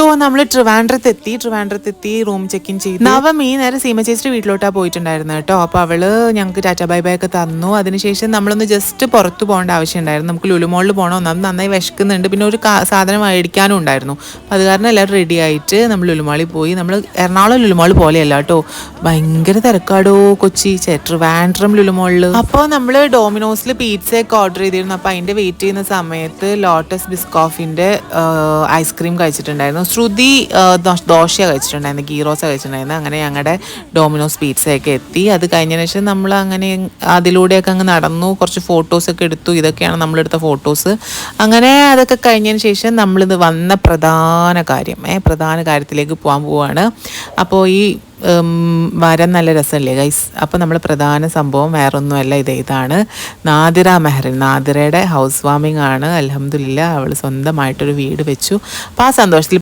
So നമ്മൾ ട്രിവാൻഡ്രത്ത് എത്തി ട്രിവാൻഡ്രത്ത് എത്തി റൂം ചെക്ക് ഇൻ ചെയ്തു നവമി നേരെ സീമ ചേച്ചിയുടെ വീട്ടിലോട്ടാണ് പോയിട്ടുണ്ടായിരുന്നു കേട്ടോ. അപ്പോൾ അവൾ ഞങ്ങൾക്ക് ടാറ്റ ബൈ ബൈ ഒക്കെ തന്നു. അതിനുശേഷം നമ്മളൊന്ന് ജസ്റ്റ് പുറത്ത് പോകേണ്ട ആവശ്യം ഉണ്ടായിരുന്നു നമുക്ക് ലുലുമോളിൽ പോകണം ഒന്നാമത് നന്നായി വിശക്കുന്നുണ്ട്. പിന്നെ ഒരു സാധനം മേടിക്കാനും ഉണ്ടായിരുന്നു. അപ്പോൾ അത് കാരണം എല്ലാവരും റെഡി ആയിട്ട് നമ്മൾ ലുലുമാളിൽ പോയി. നമ്മൾ എറണാകുളം ലുലുമാൾ പോലെയല്ല കേട്ടോ. ഭയങ്കര തിരക്കാടോ കൊച്ചി. ട്രിവാൻഡ്രം ലുലുമോളിൽ അപ്പോൾ നമ്മൾ ഡോമിനോസിൽ പീറ്റ്സ ഒക്കെ ഓർഡർ ചെയ്തിരുന്നു. അപ്പോൾ അതിന്റെ വെയിറ്റ് ചെയ്യുന്ന സമയത്ത് ലോട്ടസ് ബിസ്കോഫിന്റെ ഐസ്ക്രീം കഴിച്ചിട്ടുണ്ടായിരുന്നു. ശ്രുതി ദോശ കഴിച്ചിട്ടുണ്ടായിരുന്നു ഗീറോസ കഴിച്ചിട്ടുണ്ടായിരുന്നു. അങ്ങനെ ഞങ്ങളുടെ ഡോമിനോസ് പീറ്റ്സയൊക്കെ എത്തി. അത് കഴിഞ്ഞതിന് ശേഷം നമ്മൾ അങ്ങനെ അതിലൂടെയൊക്കെ അങ്ങ് നടന്നു. കുറച്ച് ഫോട്ടോസൊക്കെ എടുത്തു. ഇതൊക്കെയാണ് നമ്മളെടുത്ത ഫോട്ടോസ്. അങ്ങനെ അതൊക്കെ കഴിഞ്ഞതിന് ശേഷം നമ്മളിത് വന്ന പ്രധാന കാര്യം ഏ പ്രധാന കാര്യത്തിലേക്ക് പോകാൻ പോവാണ്. അപ്പോൾ ഈ വരം നല്ല രസമല്ലേ ഗൈസ്? അപ്പോൾ നമ്മൾ പ്രധാന സംഭവം വേറൊന്നുമല്ല ഇത് ഇതാണ്. നാദിറ മെഹറിൻ നാദിറയുടെ ഹൗസ് വാമിംഗ് ആണ്. അലഹമില്ല അവൾ സ്വന്തമായിട്ടൊരു വീട് വെച്ചു. അപ്പോൾ ആ സന്തോഷത്തിൽ